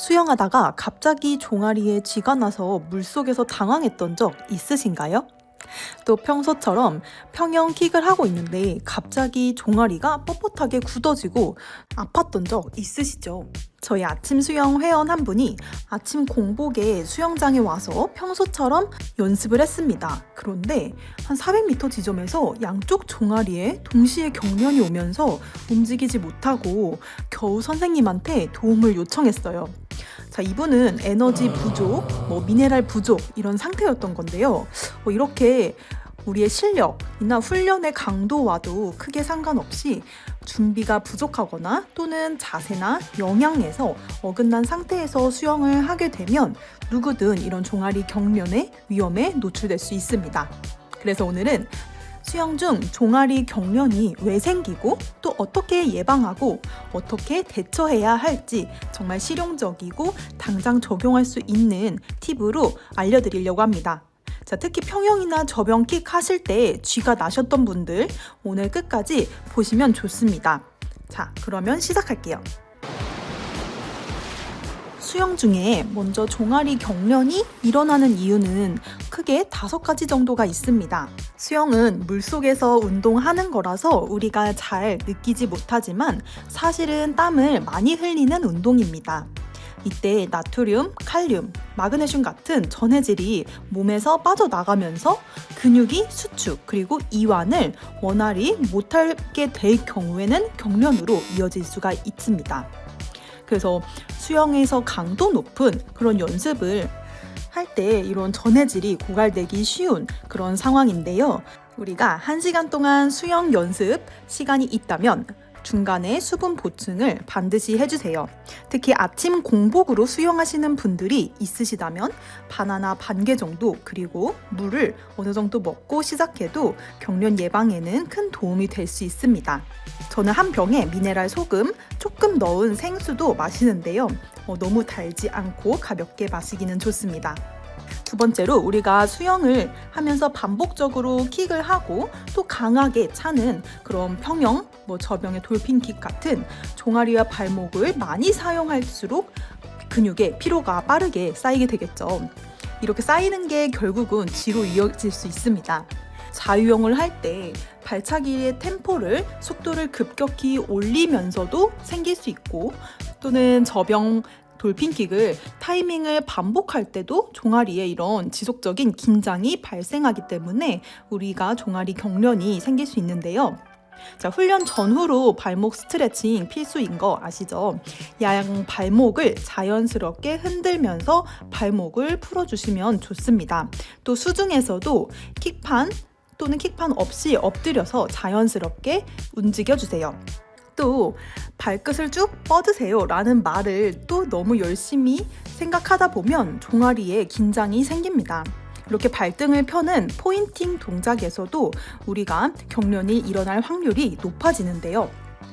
수영하다가 갑자기 종아리에 쥐가 나서 물속에서 당황했던 적 있으신가요? 또 평소처럼 평영 킥을 하고 있는데 갑자기 종아리가 뻣뻣하게 굳어지고 아팠던 적 있으시죠? 저희 아침 수영 회원 한 분이 아침 공복에 수영장에 와서 평소처럼 연습을 했습니다. 그런데 한 400m 지점에서 양쪽 종아리에 동시에 경련이 오면서 움직이지 못하고 겨우 선생님한테 도움을 요청했어요. 자, 이분은 에너지 부족, 뭐 미네랄 부족 이런 상태였던 건데요. 뭐 이렇게 우리의 실력이나 훈련의 강도와도 크게 상관없이 준비가 부족하거나 또는 자세나 영양에서 어긋난 상태에서 수영을 하게 되면 누구든 이런 종아리 경련의 위험에 노출될 수 있습니다. 그래서 오늘은 수영 중 종아리 경련이 왜 생기고 또 어떻게 예방하고 어떻게 대처해야 할지 정말 실용적이고 당장 적용할 수 있는 팁으로 알려드리려고 합니다. 자, 특히 평형이나 저병킥 하실 때 쥐가 나셨던 분들 오늘 끝까지 보시면 좋습니다. 자, 그러면 시작할게요. 수영 중에 먼저 종아리 경련이 일어나는 이유는 크게 다섯 가지 정도가 있습니다. 수영은 물속에서 운동하는 거라서 우리가 잘 느끼지 못하지만 사실은 땀을 많이 흘리는 운동입니다. 이때 나트륨, 칼륨, 마그네슘 같은 전해질이 몸에서 빠져나가면서 근육이 수축 그리고 이완을 원활히 못하게 될 경우에는 경련으로 이어질 수가 있습니다. 그래서 수영에서 강도 높은 그런 연습을 할 때 이런 전해질이 고갈되기 쉬운 그런 상황인데요. 우리가 한시간 동안 수영 연습 시간이 있다면 중간에 수분 보충을 반드시 해주세요. 특히 아침 공복으로 수영하시는 분들이 있으시다면 바나나 반 개 정도 그리고 물을 어느 정도 먹고 시작해도 경련 예방에는 큰 도움이 될 수 있습니다. 저는 한 병에 미네랄 소금 조금 넣은 생수도 마시는데요. 어, 너무 달지 않고 가볍게 마시기는 좋습니다. 두 번째로 우리가 수영을 하면서 반복적으로 킥을 하고 또 강하게 차는 그런 평영, 뭐 저병의 돌핀 킥 같은 종아리와 발목을 많이 사용할수록 근육의 피로가 빠르게 쌓이게 되겠죠. 이렇게 쌓이는 게 결국은 쥐로 이어질 수 있습니다. 자유형을 할 때 발차기의 템포를 속도를 급격히 올리면서도 생길 수 있고 또는 저병 돌핀킥을 타이밍을 반복할 때도 종아리에 이런 지속적인 긴장이 발생하기 때문에 우리가 종아리 경련이 생길 수 있는데요. 자, 훈련 전후로 발목 스트레칭 필수인 거 아시죠? 양 발목을 자연스럽게 흔들면서 발목을 풀어주시면 좋습니다. 또 수중에서도 킥판 또는 킥판 없이 엎드려서 자연스럽게 움직여주세요. 또 발끝을 쭉 뻗으세요 라는 말을 또 너무 열심히 생각하다 보면 종아리에 긴장이 생깁니다. 이렇게 발등을 펴는 포인팅 동작에서도 우리가 경련이 일어날 확률이 높아지는데요.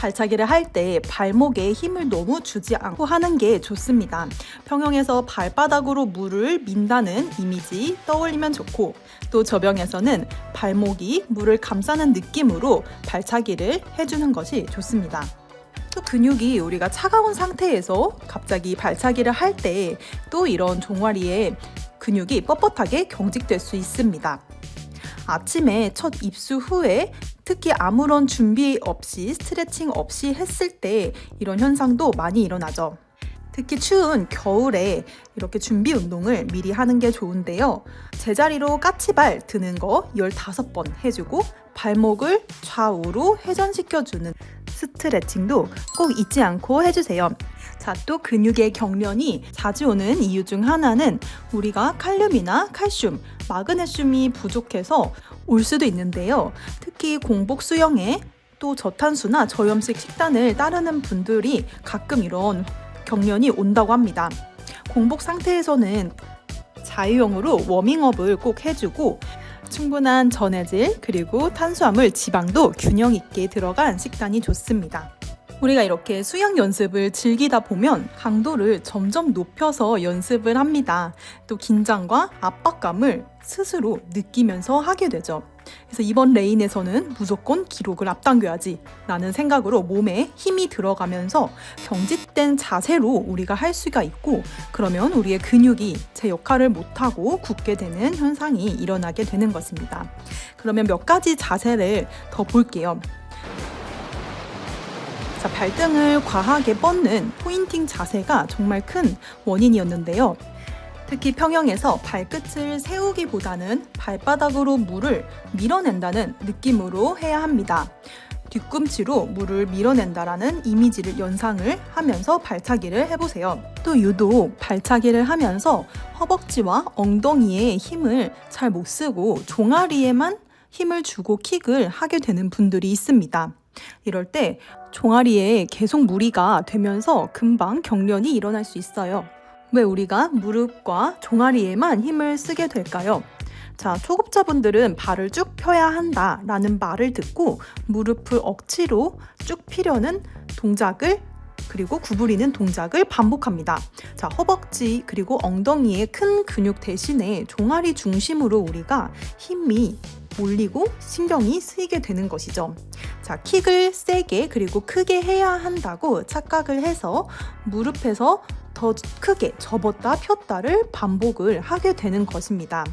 발차기를 할 때 발목에 힘을 너무 주지 않고 하는 게 좋습니다. 평영에서 발바닥으로 물을 민다는 이미지 떠올리면 좋고 또 저병에서는 발목이 물을 감싸는 느낌으로 발차기를 해주는 것이 좋습니다. 또 근육이 우리가 차가운 상태에서 갑자기 발차기를 할 때 또 이런 종아리에 근육이 뻣뻣하게 경직될 수 있습니다. 아침에 첫 입수 후에 특히 아무런 준비 없이 스트레칭 없이 했을 때 이런 현상도 많이 일어나죠. 특히 추운 겨울에 이렇게 준비 운동을 미리 하는 게 좋은데요. 제자리로 까치발 드는 거 15번 해주고 발목을 좌우로 회전시켜주는 스트레칭도 꼭 잊지 않고 해주세요. 자, 또 근육의 경련이 자주 오는 이유 중 하나는 우리가 칼륨이나 칼슘, 마그네슘이 부족해서 올 수도 있는데요. 특히 공복 수영에 또 저탄수나 저염식 식단을 따르는 분들이 가끔 이런 경련이 온다고 합니다. 공복 상태에서는 자유형으로 워밍업을 꼭 해주고 충분한 전해질 그리고 탄수화물, 지방도 균형 있게 들어간 식단이 좋습니다. 우리가 이렇게 수영 연습을 즐기다 보면 강도를 점점 높여서 연습을 합니다. 또 긴장과 압박감을 스스로 느끼면서 하게 되죠. 그래서 이번 레인에서는 무조건 기록을 앞당겨야지 라는 생각으로 몸에 힘이 들어가면서 경직된 자세로 우리가 할 수가 있고 그러면 우리의 근육이 제 역할을 못하고 굳게 되는 현상이 일어나게 되는 것입니다. 그러면 몇 가지 자세를 더 볼게요. 자, 발등을 과하게 뻗는 포인팅 자세가 정말 큰 원인이었는데요. 특히 평형에서 발끝을 세우기보다는 발바닥으로 물을 밀어낸다는 느낌으로 해야 합니다. 뒤꿈치로 물을 밀어낸다라는 이미지를 연상을 하면서 발차기를 해보세요. 또 유독 발차기를 하면서 허벅지와 엉덩이에 힘을 잘 못 쓰고 종아리에만 힘을 주고 킥을 하게 되는 분들이 있습니다. 이럴 때 종아리에 계속 무리가 되면서 금방 경련이 일어날 수 있어요. 왜 우리가 무릎과 종아리에만 힘을 쓰게 될까요? 자, 초급자분들은 발을 쭉 펴야 한다 라는 말을 듣고 무릎을 억지로 쭉 피려는 동작을 그리고 구부리는 동작을 반복합니다. 자, 허벅지 그리고 엉덩이의 큰 근육 대신에 종아리 중심으로 우리가 힘이 몰리고 신경이 쓰이게 되는 것이죠. 자, 킥을 세게 그리고 크게 해야 한다고 착각을 해서 무릎에서 더 크게 접었다 폈다를 반복을 하게 되는 것입니다.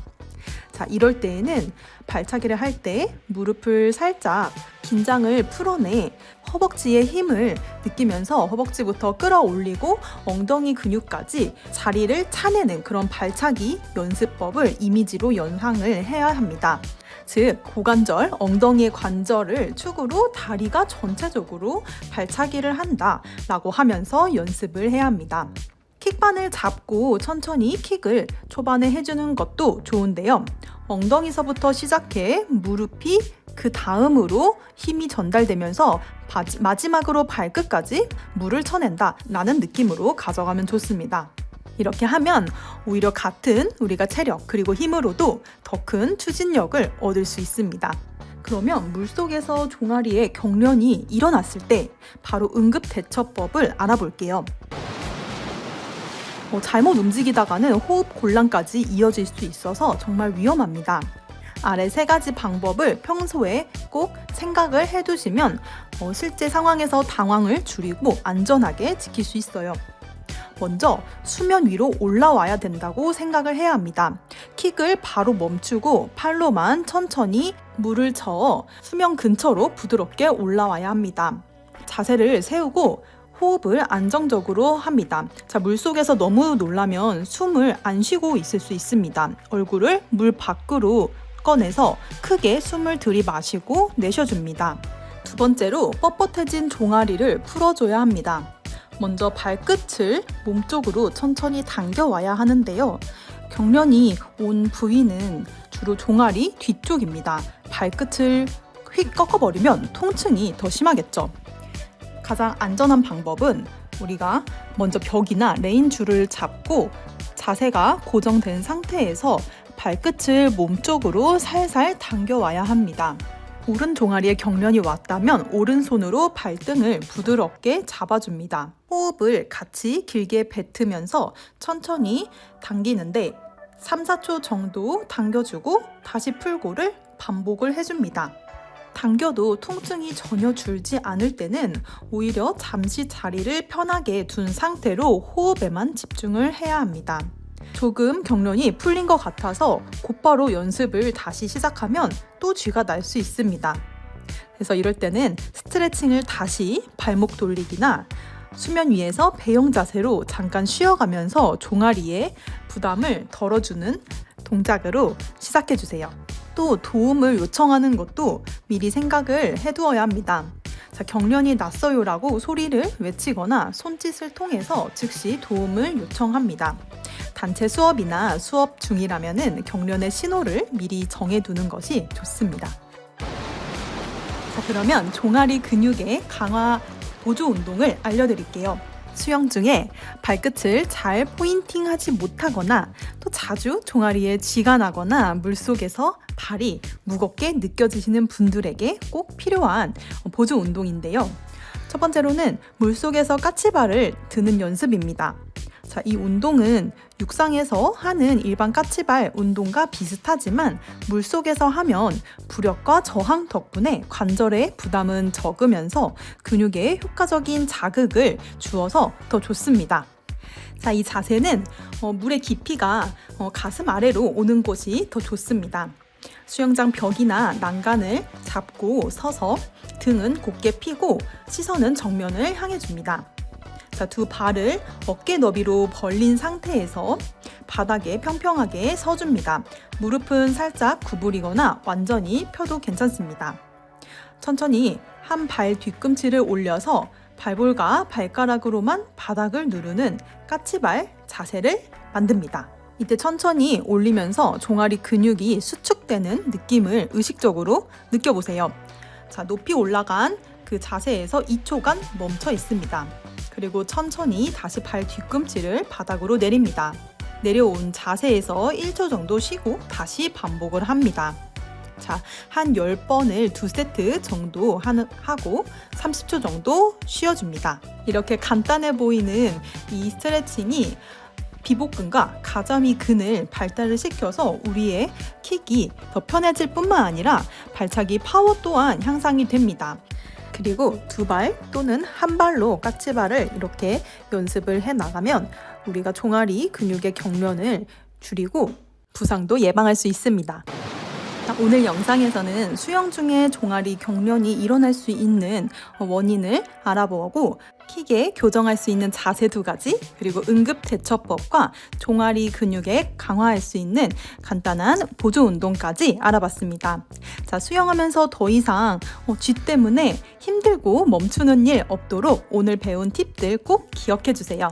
자, 이럴 때에는 발차기를 할 때 무릎을 살짝 긴장을 풀어내 허벅지의 힘을 느끼면서 허벅지부터 끌어올리고 엉덩이 근육까지 자리를 차내는 그런 발차기 연습법을 이미지로 연상을 해야 합니다. 즉, 고관절, 엉덩이의 관절을 축으로 다리가 전체적으로 발차기를 한다라고 하면서 연습을 해야 합니다. 킥반을 잡고 천천히 킥을 초반에 해주는 것도 좋은데요. 엉덩이서부터 시작해 무릎이 그 다음으로 힘이 전달되면서 마지막으로 발끝까지 물을 쳐낸다 라는 느낌으로 가져가면 좋습니다. 이렇게 하면 오히려 같은 우리가 체력 그리고 힘으로도 더 큰 추진력을 얻을 수 있습니다. 그러면 물속에서 종아리에 경련이 일어났을 때 바로 응급 대처법을 알아볼게요. 어, 잘못 움직이다가는 호흡 곤란까지 이어질 수 있어서 정말 위험합니다. 아래 세 가지 방법을 평소에 꼭 생각을 해두시면 어, 실제 상황에서 당황을 줄이고 안전하게 지킬 수 있어요. 먼저 수면 위로 올라와야 된다고 생각을 해야 합니다. 킥을 바로 멈추고 팔로만 천천히 물을 저어 수면 근처로 부드럽게 올라와야 합니다. 자세를 세우고 호흡을 안정적으로 합니다. 자, 물 속에서 너무 놀라면 숨을 안 쉬고 있을 수 있습니다. 얼굴을 물 밖으로 꺼내서 크게 숨을 들이마시고 내쉬어줍니다. 두 번째로 뻣뻣해진 종아리를 풀어줘야 합니다. 먼저 발끝을 몸쪽으로 천천히 당겨와야 하는데요. 경련이 온 부위는 주로 종아리 뒤쪽입니다. 발끝을 휙 꺾어버리면 통증이 더 심하겠죠. 가장 안전한 방법은 우리가 먼저 벽이나 레인 줄을 잡고 자세가 고정된 상태에서 발끝을 몸쪽으로 살살 당겨와야 합니다. 오른 종아리에 경련이 왔다면 오른손으로 발등을 부드럽게 잡아줍니다. 호흡을 같이 길게 뱉으면서 천천히 당기는데 3, 4초 정도 당겨주고 다시 풀고를 반복을 해줍니다. 당겨도 통증이 전혀 줄지 않을 때는 오히려 잠시 자리를 편하게 둔 상태로 호흡에만 집중을 해야 합니다. 조금 경련이 풀린 것 같아서 곧바로 연습을 다시 시작하면 또 쥐가 날 수 있습니다. 그래서 이럴 때는 스트레칭을 다시 발목 돌리기나 수면 위에서 배영 자세로 잠깐 쉬어가면서 종아리에 부담을 덜어주는 동작으로 시작해 주세요. 또 도움을 요청하는 것도 미리 생각을 해두어야 합니다. 자, 경련이 났어요라고 소리를 외치거나 손짓을 통해서 즉시 도움을 요청합니다. 단체 수업이나 수업 중이라면 경련의 신호를 미리 정해두는 것이 좋습니다. 자, 그러면 종아리 근육의 강화 보조 운동을 알려드릴게요. 수영 중에 발끝을 잘 포인팅하지 못하거나 또 자주 종아리에 쥐가 나거나 물속에서 발이 무겁게 느껴지시는 분들에게 꼭 필요한 보조 운동인데요. 첫 번째로는 물속에서 까치발을 드는 연습입니다. 자, 이 운동은 육상에서 하는 일반 까치발 운동과 비슷하지만 물속에서 하면 부력과 저항 덕분에 관절의 부담은 적으면서 근육에 효과적인 자극을 주어서 더 좋습니다. 자, 이 자세는 어, 물의 깊이가 어, 가슴 아래로 오는 곳이 더 좋습니다. 수영장 벽이나 난간을 잡고 서서 등은 곧게 펴고 시선은 정면을 향해 줍니다. 자, 두 발을 어깨 너비로 벌린 상태에서 바닥에 평평하게 서줍니다. 무릎은 살짝 구부리거나 완전히 펴도 괜찮습니다. 천천히 한 발 뒤꿈치를 올려서 발볼과 발가락으로만 바닥을 누르는 까치발 자세를 만듭니다. 이때 천천히 올리면서 종아리 근육이 수축되는 느낌을 의식적으로 느껴보세요. 자, 높이 올라간 그 자세에서 2초간 멈춰 있습니다. 그리고 천천히 다시 발 뒤꿈치를 바닥으로 내립니다. 내려온 자세에서 1초 정도 쉬고 다시 반복을 합니다. 자, 한 10번을 두 세트 정도 하고 30초 정도 쉬어줍니다. 이렇게 간단해 보이는 이 스트레칭이 비복근과 가자미 근을 발달을 시켜서 우리의 킥이 더 편해질 뿐만 아니라 발차기 파워 또한 향상이 됩니다. 그리고 두 발 또는 한 발로 까치발을 이렇게 연습을 해 나가면 우리가 종아리 근육의 경련을 줄이고 부상도 예방할 수 있습니다. 자, 오늘 영상에서는 수영 중에 종아리 경련이 일어날 수 있는 원인을 알아보고 킥에 교정할 수 있는 자세 두 가지 그리고 응급 대처법과 종아리 근육에 강화할 수 있는 간단한 보조 운동까지 알아봤습니다. 자 수영하면서 더 이상 어, 쥐 때문에 힘들고 멈추는 일 없도록 오늘 배운 팁들 꼭 기억해 주세요.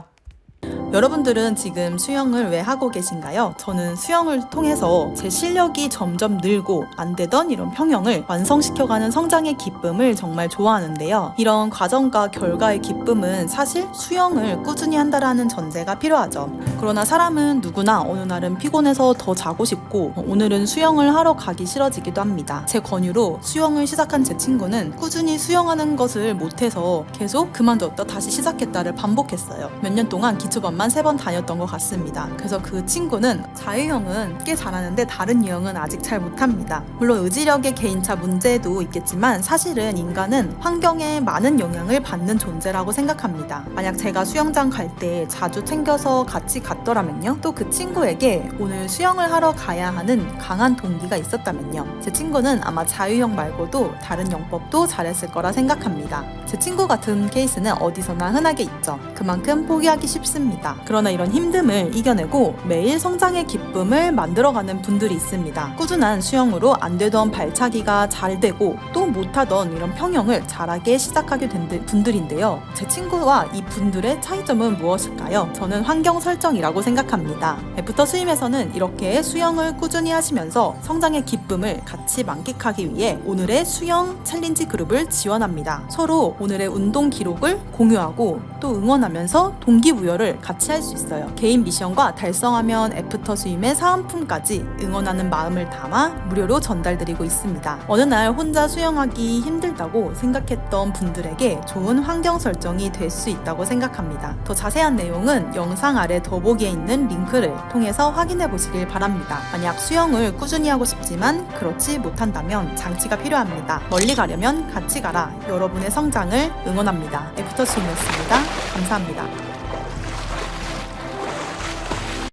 여러분들은 지금 수영을 왜 하고 계신가요? 저는 수영을 통해서 제 실력이 점점 늘고 안 되던 이런 평형을 완성시켜가는 성장의 기쁨을 정말 좋아하는데요. 이런 과정과 결과의 기쁨은 사실 수영을 꾸준히 한다라는 전제가 필요하죠. 그러나 사람은 누구나 어느 날은 피곤해서 더 자고 싶고 오늘은 수영을 하러 가기 싫어지기도 합니다. 제 권유로 수영을 시작한 제 친구는 꾸준히 수영하는 것을 못해서 계속 그만뒀다 다시 시작했다를 반복했어요. 몇 년 동안 기초반만 세 번 다녔던 것 같습니다. 그래서 그 친구는 자유형은 꽤 잘하는데 다른 유형은 아직 잘 못합니다. 물론 의지력의 개인차 문제도 있겠지만 사실은 인간은 환경에 많은 영향을 받는 존재라고 생각합니다. 만약 제가 수영장 갈 때 자주 챙겨서 같이 갔더라면요. 또 그 친구에게 오늘 수영을 하러 가야 하는 강한 동기가 있었다면요. 제 친구는 아마 자유형 말고도 다른 영법도 잘했을 거라 생각합니다. 제 친구 같은 케이스는 어디서나 흔하게 있죠. 그만큼 포기하기 쉽습니다. 그러나 이런 힘듦을 이겨내고 매일 성장의 기쁨을 만들어가는 분들이 있습니다. 꾸준한 수영으로 안 되던 발차기가 잘 되고 또 못하던 이런 평형을 잘하게 시작하게 된 분들인데요. 제 친구와 이 분들의 차이점은 무엇일까요? 저는 환경 설정이라고 생각합니다. 애프터 스임에서는 이렇게 수영을 꾸준히 하시면서 성장의 기쁨을 같이 만끽하기 위해 오늘의 수영 챌린지 그룹을 지원합니다. 서로 오늘의 운동 기록을 공유하고 또 응원하면서 동기부여를 같이 할 수 있어요. 개인 미션과 달성하면 애프터 스임의 사은품까지 응원하는 마음을 담아 무료로 전달드리고 있습니다. 어느 날 혼자 수영하기 힘들다고 생각했던 분들에게 좋은 환경 설정이 될 수 있다고 생각합니다. 더 자세한 내용은 영상 아래 더보기에 있는 링크를 통해서 확인해 보시길 바랍니다. 만약 수영을 꾸준히 하고 싶지만 그렇지 못한다면 장치가 필요합니다. 멀리 가려면 같이 가라. 여러분의 성장을 응원합니다. 애프터 스임이었습니다. 감사합니다.